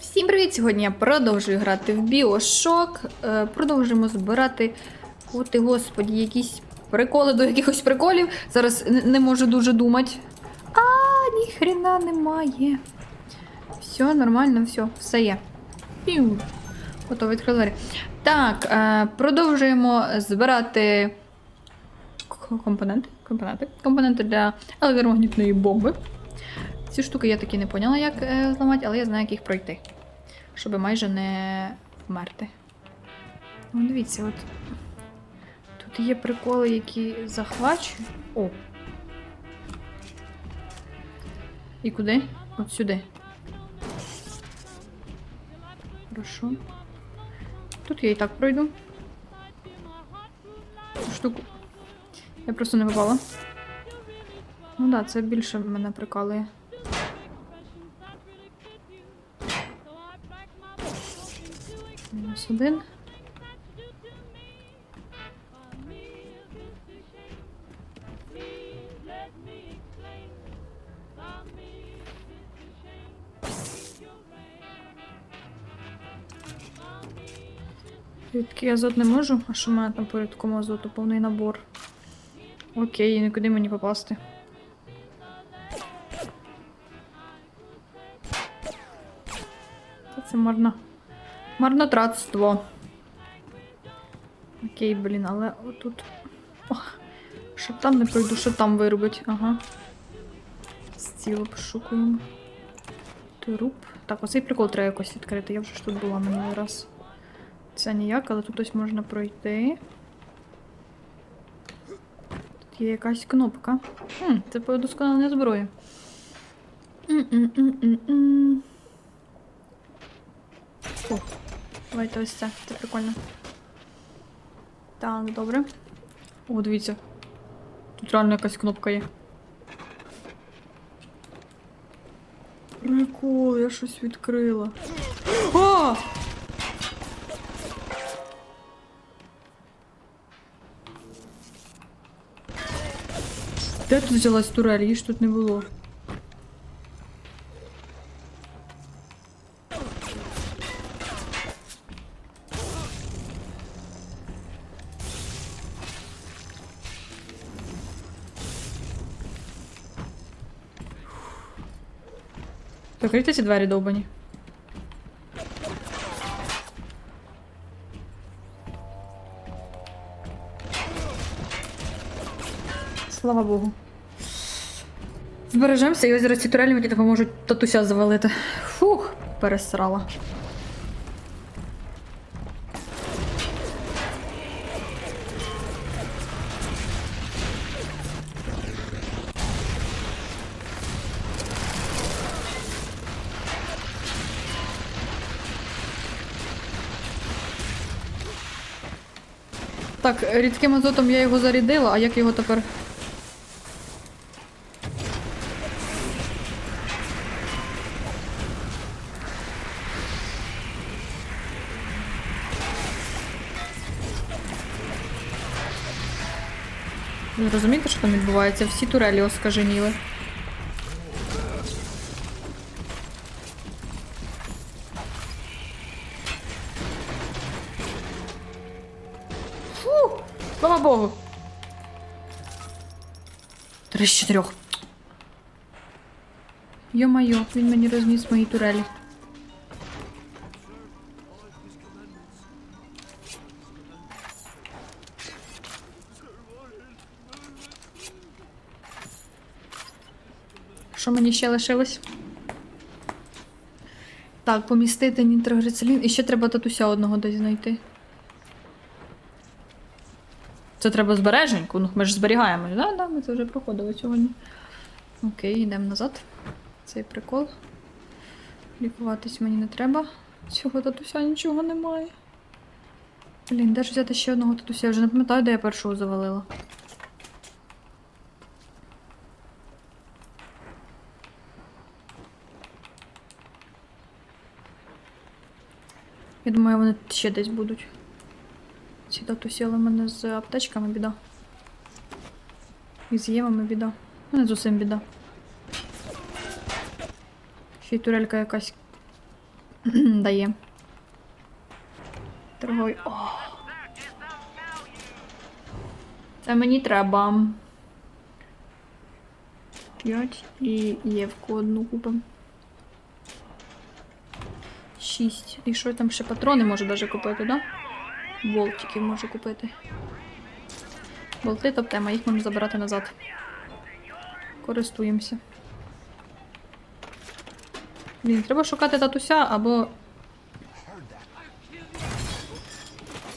Всім привіт! Сьогодні я продовжую грати в Біошок. Е, продовжуємо збирати. От і господі, якісь приколи до якихось приколів. Зараз не можу дуже думати. А, ніхрена немає. Все, нормально, все, все є. Пів. Готово, відкрили. Так, е, продовжуємо збирати компоненти. Компоненти. Компоненти для електромагнітної бомби. Ці штуки я таки не поняла, як е, зламати, але я знаю, як їх пройти. Щоб майже не вмерти. Ну, дивіться, от. Тут є приколи, які захвачують. О! І куди? От сюди. Хорошо. Тут я і так пройду. Цю штуку. Я просто не попала. Ну так, да, це більше мене прикалує. Мінус один. Рідкий азот не можу, а що в мене там по рідкому азоту повний набор. Окей, нікуди мені попасти. Це марно. Марнотратство. Окей, блін, але отут. Ох, щоб там не пройду, що там вирубить. Ага. Стіло пошукуємо. Труп. Так, оцей прикол треба якось відкрити. Я вже ж тут була минулий раз. Це ніяк, але тут ось можна пройти. Тут є якась кнопка. Хм, це по зброї. М-м-м-м-м. О, давайте ось це. Це прикольно. Так, добре. О, дивіться. Тут реально якась кнопка є. Прикол, я щось відкрила. О! Де тут взялась турель? Її ж тут не було. Закрийте ці двері довбані. Слава Богу. Збережемося, і ось зараз ці турелі мені допоможуть татуся завалити. Фух, пересрала. Так, рідким азотом я його зарядила, а як його тепер. Розумієте, що там відбувається? Всі турелі оскаженіли. Три з чотирьох. Йо-майо, він мені розніс мої турелі. Що мені ще лишилось? Так, помістити нітрогрицелін. І ще треба татуся одного десь знайти. Це треба збереженьку. Ну, ми ж зберігаємо. Да, да, ми це вже проходили сьогодні. Окей, йдемо назад. Цей прикол. Лікуватись мені не треба. Цього татуся нічого немає. Блін, де ж взяти ще одного татуся? Я вже не пам'ятаю, де я першого завалила. Я думаю, вони ще десь будуть. Татусі, але в мене з аптечками біда. І з євами біда. У мене з усім біда. Ще й турелька якась дає. Торгой. О. Це мені треба. П'ять і євку одну купимо. Шість. І що там ще патрони може даже купити, да? Болтиків може купити. Болти топ тема, їх можна забирати назад. Користуємося. Блін, треба шукати татуся або.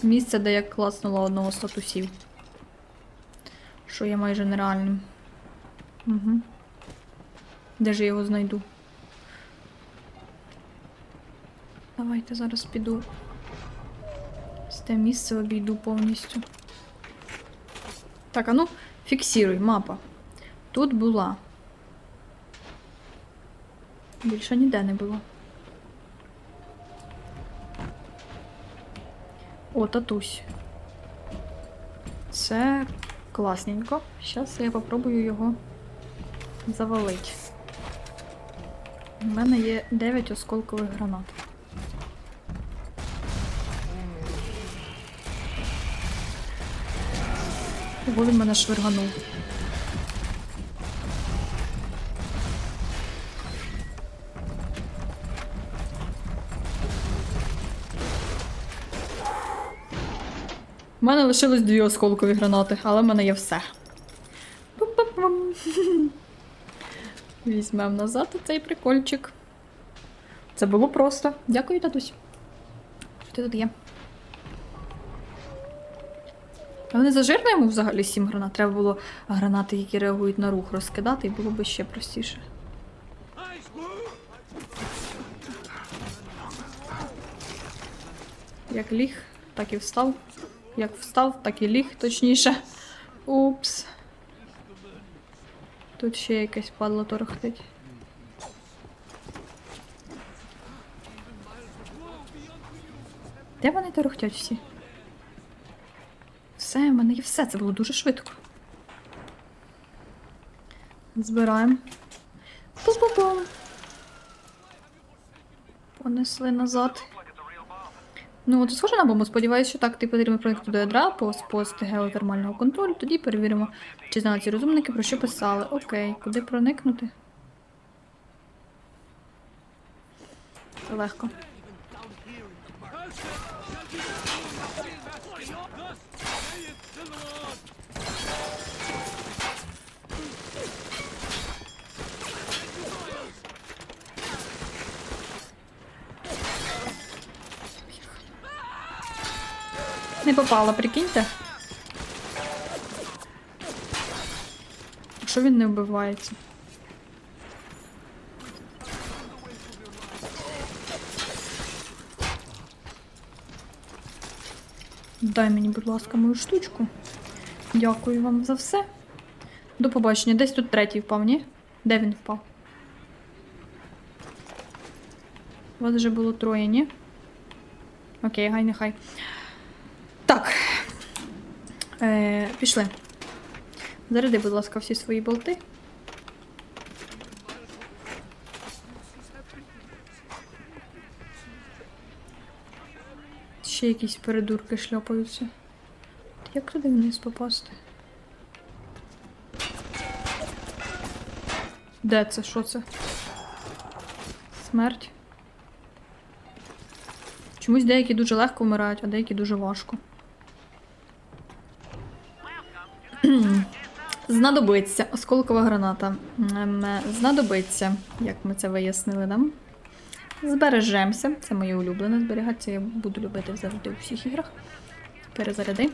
Місце, де я класнула одного з татусів. Що є майже нереальним. Угу. Де ж я його знайду? Давайте зараз піду. Те місце обійду повністю. Так, а ну, фіксируй, мапа. Тут була. Більше ніде не було. О, татусь. Це класненько. Зараз я попробую його завалити. У мене є 9 осколкових гранат. Він мене швирганув. У мене лишилось дві осколкові гранати, але в мене є все. Візьмемо назад цей прикольчик. Це було просто. Дякую, татусь. Що ти тут є? А не зажирно йому взагалі сім гранат. Треба було гранати, які реагують на рух, розкидати, і було б ще простіше. Як ліг, так і встав. Як встав, так і ліг, точніше. Упс. Тут ще якесь падло торохтить. Де вони торохтять всі? Все, в мене є все, це було дуже швидко. Збираємо. Пу-пу-пум. Понесли назад. Ну, от схоже на бомбу. Сподіваюся, що так ти потрібно проєкту до ядра по спости геотермального контролю. Тоді перевіримо, чи знали ці розумники про що писали. Окей, куди проникнути? Легко. Не попала, прикиньте. Що він не вбивається? Дай мені, будь ласка, мою штучку. Дякую вам за все. До побачення. Десь тут третій впав, ні? Де він впав? У вас вже було троє, ні? Окей, гай нехай. Е, пішли. Заряди, будь ласка, всі свої болти. Ще якісь передурки шльопаються. Як туди вниз попасти? Де це? Що це? Смерть. Чомусь деякі дуже легко вмирають, а деякі дуже важко. Знадобиться осколкова граната. Ем, е, Знадобиться, як ми це вияснили, да? Збережемося. Це моє улюблене зберігатися. Я буду любити завжди у всіх іграх. Перезаряди.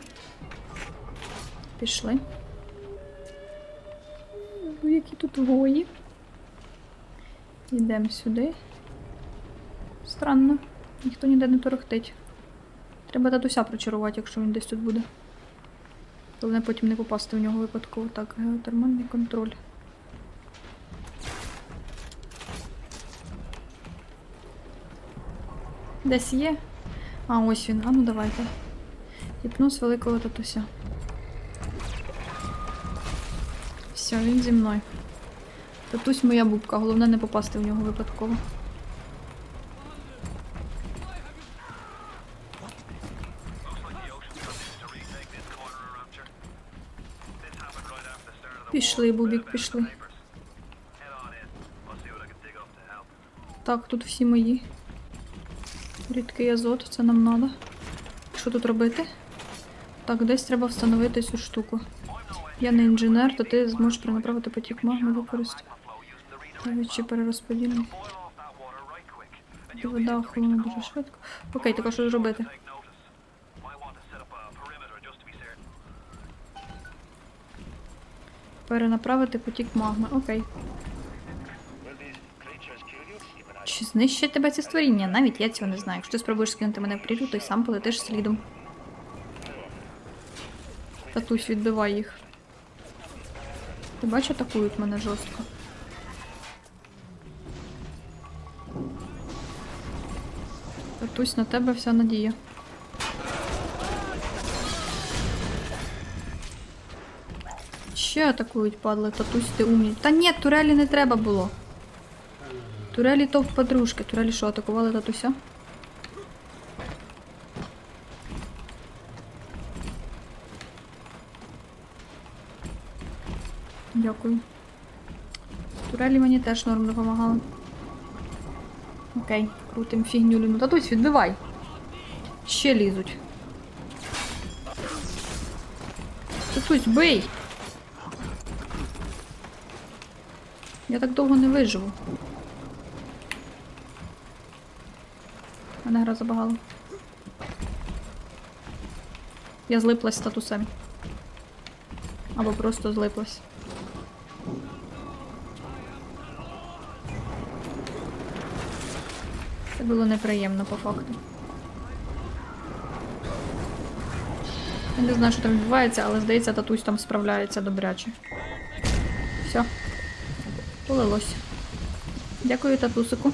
Пішли. Ой, Які тут гої. Йдемо сюди. Странно. Ніхто ніде не торохтить. Треба татуся прочарувати, якщо він десь тут буде. Головне потім не попасти в нього випадково. Так, геотермальний контроль. Десь є? А, ось він. А ну давайте. Гіпноз великого татуся. Все, він зі мною. Татусь моя бубка, головне не попасти в нього випадково. Пішли, Бубік, пішли. Так, тут всі мої. Рідкий азот, це нам треба. Що тут робити? Так, десь треба встановити цю штуку. Я не інженер, то ти зможеш перенаправити потік магми використати. Чи перерозподільний. Вода охолоне дуже швидко. Окей, так що ж робити? Перенаправити потік магми. Окей. Чи знищить тебе ці створіння? Навіть я цього не знаю. Якщо ти спробуєш скинути мене в прірву, то й сам полетиш слідом. Татусь, відбивай їх. Ти бачиш, атакують мене жорстко. Татусь, на тебе вся надія. Ще атакують, падли, татусь, ти умний. Та ні, турелі не треба було. Турелі то в подружки. Турелі що, атакували татуся? Дякую. Турелі мені теж норм допомагали. Окей, крутим фігню ліну. Татусь, відбивай. Ще лізуть. Татусь, бий! Я так довго не виживу. Мене гра забагала. Я злиплась з татусем. Або просто злиплась. Це було неприємно по факту. Я не знаю, що там відбувається, але здається, татусь там справляється добряче. Все. Полилось. Дякую, татусику.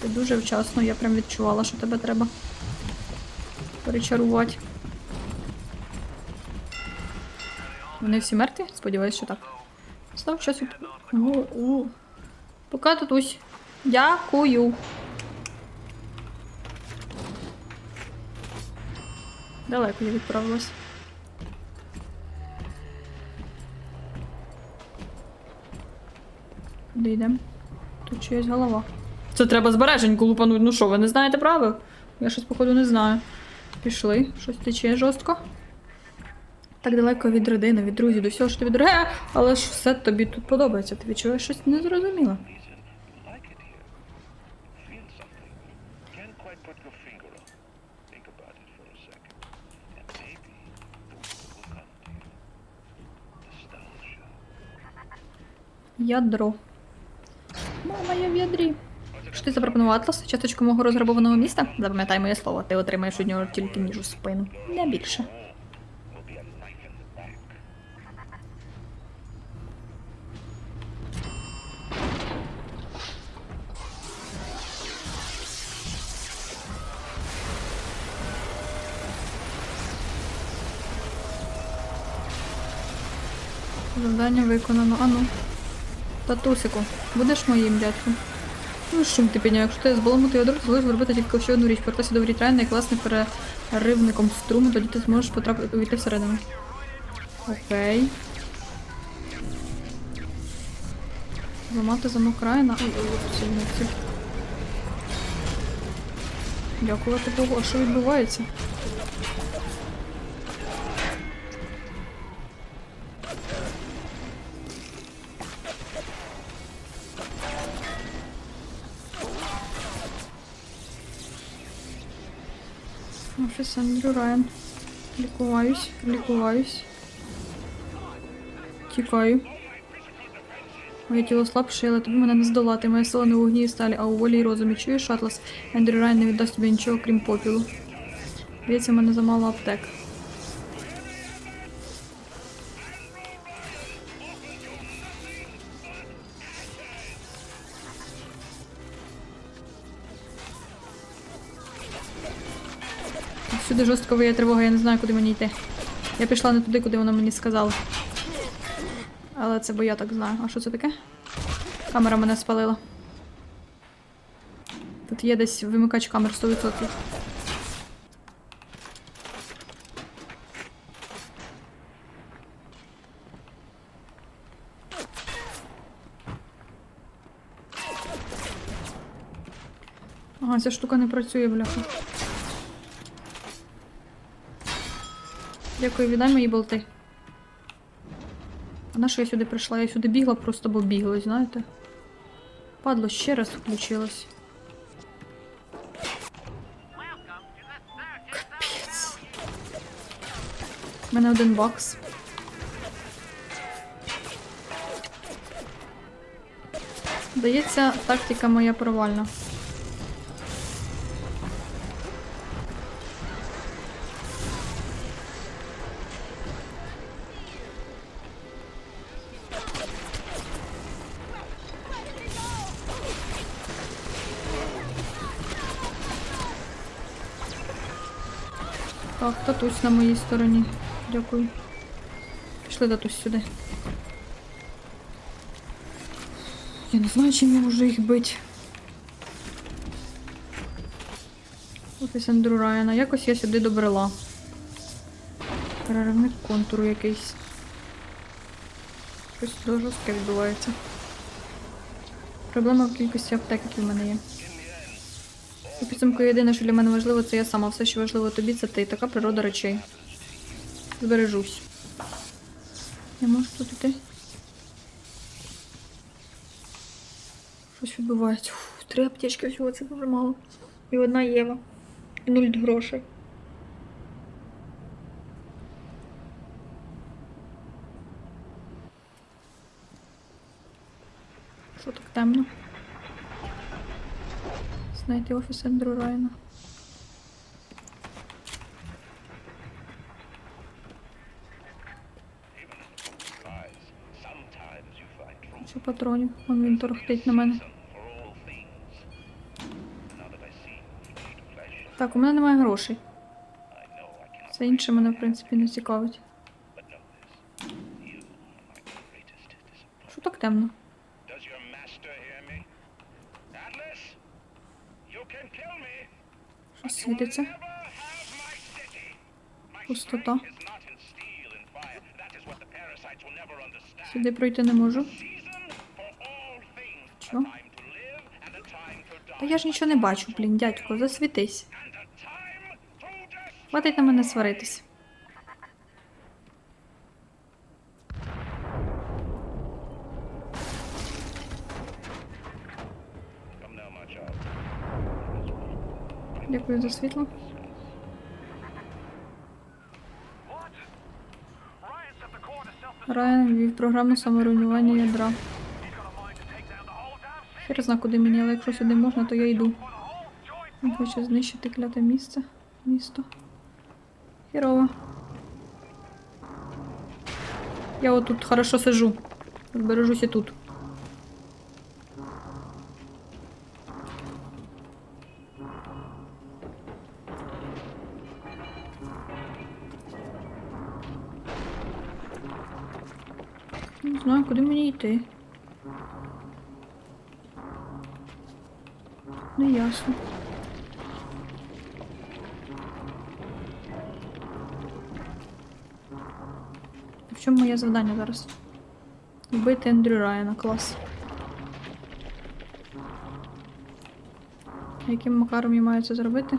Ти дуже вчасно, я прям відчувала, що тебе треба перечарувати. Вони всі мертві? Сподіваюсь, що так. Став часу. О, о. Пока татусь. Дякую. Далеко я відправилась. Куди йдемо? Тут чиясь голова. Це треба збереженьку лупануть. Ну що, ви не знаєте правил? Я щось, походу, не знаю. Пішли, щось тече жорстко. Так далеко від родини, від друзів, до всього, що тобі дороге, але ж все тобі тут подобається. Ти відчуваєш щось незрозуміле. Ядро. Ядрі. Ти запропонував Атлас? Часточку мого розграбованого міста? Запам'ятай моє слово, ти отримаєш від нього тільки ніж у спину. Не більше. Завдання виконано. Ану. Татусику, будеш моїм дядьком? Ну, шум ти підняв. Якщо ти збаламутий ядро, то зможеш зробити тільки ще одну річ. Повертайся до Врітрайна і власне переривником струму, тоді ти зможеш потрапити увійти всередину. Окей. Зламати замок ой, ой. Дякувати Богу, а що відбувається? Офіс Андрю Райан. Лікуваюсь, лікуваюсь. Тікаю. Моє тіло слабше, але тобі мене не здолати. Моя сила не в вогні і сталі, а у волі і розумі. Чуєш, Атлас? Ендрю Райан не віддасть тобі нічого, крім попілу. Здається, в мене замало аптек. Всюди жорстко вияє тривога, я не знаю, куди мені йти. Я пішла не туди, куди вона мені сказала. Але це бо я так знаю. А що це таке? Камера мене спалила. Тут є десь вимикач камер 100%. Ага, ця штука не працює, бляха. Дякую, віддай мої болти. А на що я сюди прийшла? Я сюди бігла просто, бо біглась, знаєте? Падло ще раз включилось. У мене один бакс. Здається, тактика моя провальна. Так, татусь на моїй стороні. Дякую. Пішли татусь сюди. Я не знаю, чим я можу їх бити. Офіс Андрю Райана. Якось я сюди добрела. Переривник контуру якийсь. Щось дуже жорстке відбувається. Проблема в кількості аптек, які в мене є. У підсумку єдине, що для мене важливо, це я сама. Все, що важливо тобі, це ти. Така природа речей. Збережусь. Я можу тут іти? Щось відбувається. Фу, три аптечки всього, це дуже мало. І одна Єва. І нуль грошей. Що так темно? Знайти офіс Ендрю truth Що патронів? Вон він торохтить на мене. Так, у мене немає грошей. Це інше мене, в принципі, не цікавить. Що так темно? Does your master hear me? Atlas? Що світиться? Пустота. Сюди пройти не можу. Чо? die. Та я ж нічого не бачу, блін, дядько, засвітись. Хватить на мене сваритись. Дякую за світло. Райан ввів програму саморуйнування ядра. Хер зна, куди мені, але якщо сюди можна, то я йду. Він хоче знищити кляте місце. Місто. Херово. Я отут хорошо сижу. Збережусь і тут. Йти. Не ясно. В чому моє завдання зараз? Вбити Ендрю Райана, клас. Яким макаром я маю це зробити?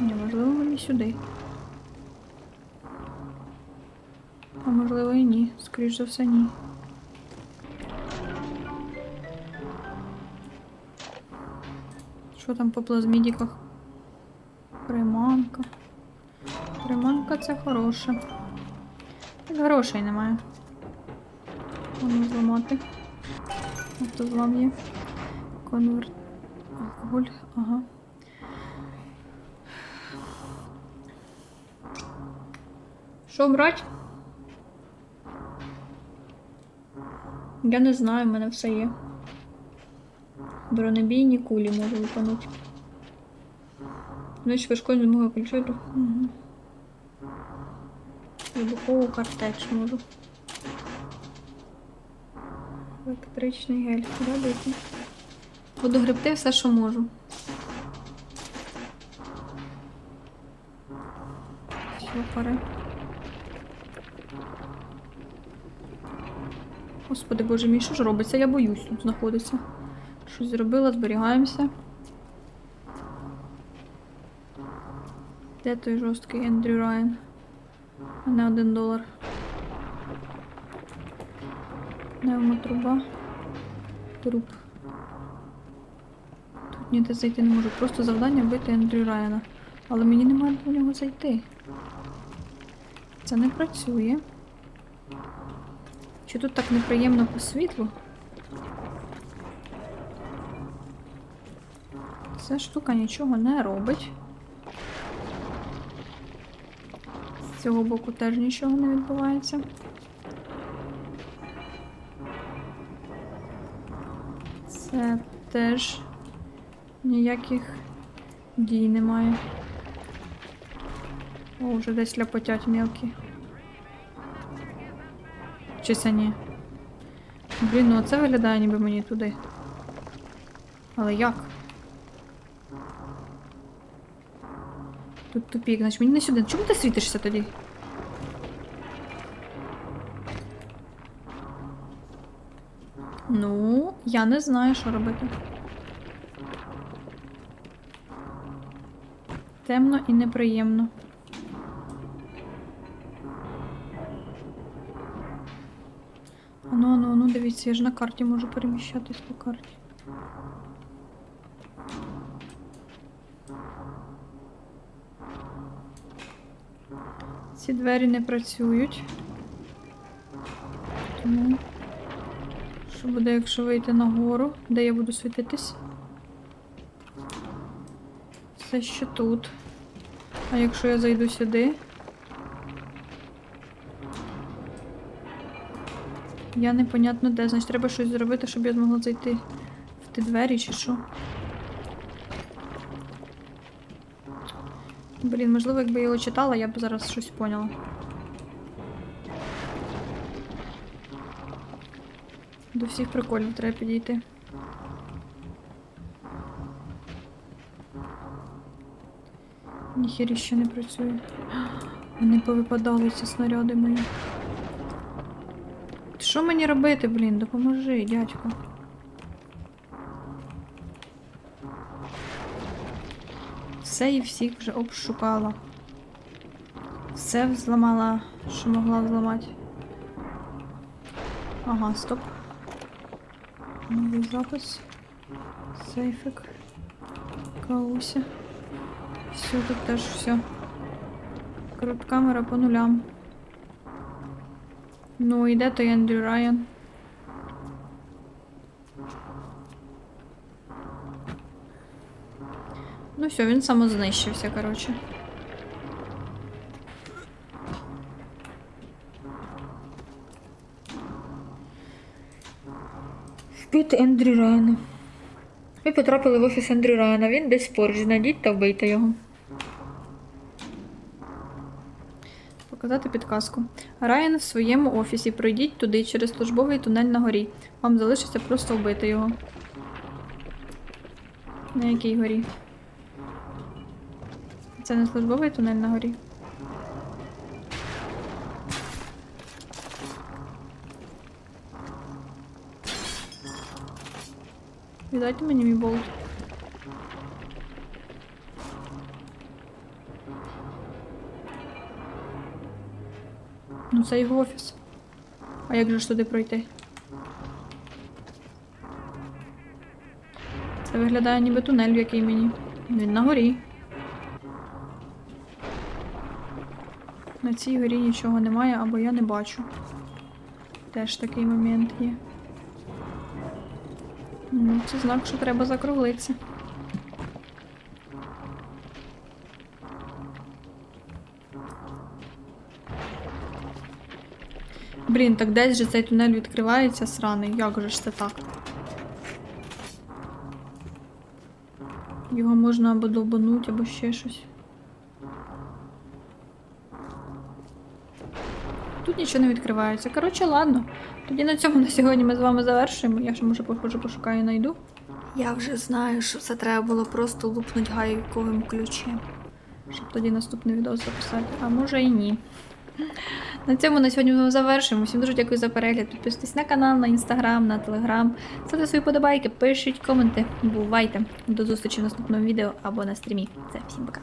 Ні, можливо, мені сюди. А можливо і ні. Скоріш за все, ні. Що там по плазмідіках? Приманка. Приманка це хороше. Так грошей немає. Воно зламати. Автозлам є. Конверт. Алкоголь. Ага. Що брать? Я не знаю, в мене все є. Бронебійні кулі можу виконати. Значить, важкою змогою включити. Угу. Вибухову картеч можу. Електричний гель. Робити. Буду гребти все, що можу. Все, пора. Господи боже мій, що ж робиться? Я боюсь тут знаходитися. Щось зробила, зберігаємося. Де той жорсткий Ендрю Райан? А не один долар. Пневмотруба. Труп. Тут ніде зайти не можу. Просто завдання вбити Ендрю Райана. Але мені немає до нього зайти. Це не працює. Чи тут так неприємно по світлу? Ця штука нічого не робить. З цього боку теж нічого не відбувається. Це теж ніяких дій немає. О, вже десь ляпотять мелкі. Чи це ні? Блін, ну це виглядає ніби мені туди. Але як? Тут тупік, значить мені не сюди. Чому ти світишся тоді? Ну, я не знаю, що робити. Темно і неприємно. Дивіться, я ж на карті можу переміщатись по карті. Ці двері не працюють. Тому що буде, якщо вийти нагору, де я буду світитись? Все ще тут. А якщо я зайду сюди? Я непонятно де. Значить, треба щось зробити, щоб я змогла зайти в ті двері чи що. Блін, можливо, якби я його читала, я б зараз щось поняла. До всіх приколів треба підійти. Ніхері ще не працює. Вони повипадали ці снаряди мої. Що мені робити, блін? Допоможи, дядько. Все і всіх вже обшукала. Все взламала, що могла взламати. Ага, стоп. Новий запис. Сейфик. Кауся. Все, тут теж все. Крут-камера по нулям. Ну, і де той Ендрю Райан? Ну все, він самознищився, коротше. Вбити Ендрю Райана. Ви потрапили в офіс Ендрю Райана. Він десь поруч. Знайдіть та вбийте його. Показати підказку. Райан в своєму офісі. Пройдіть туди через службовий тунель на горі. Вам залишиться просто вбити його. На якій горі? Це не службовий тунель на горі. Віддайте мені мій болт. Ну, це його офіс. А як же ж туди пройти? Це виглядає ніби тунель, в який мені. Він на горі. На цій горі нічого немає, або я не бачу. Теж такий момент є. Ну, це знак, що треба закруглитися. Блін, так десь же цей тунель відкривається сраний. Як же ж це так? Його можна або долбануть, або ще щось. Тут нічого не відкривається. Коротше, ладно. Тоді на цьому на сьогодні ми з вами завершуємо. Я ще може походжу, пошукаю і знайду. Я вже знаю, що це треба було просто лупнути гайковим ключем. Щоб тоді наступний відео записати. А може і ні. На цьому на сьогодні ми завершимо. Всім дуже дякую за перегляд. Підписуйтесь на канал, на інстаграм, на телеграм. Ставте свої подобайки, пишіть коменти. Бувайте. До зустрічі в наступному відео або на стрімі. Це всім пока.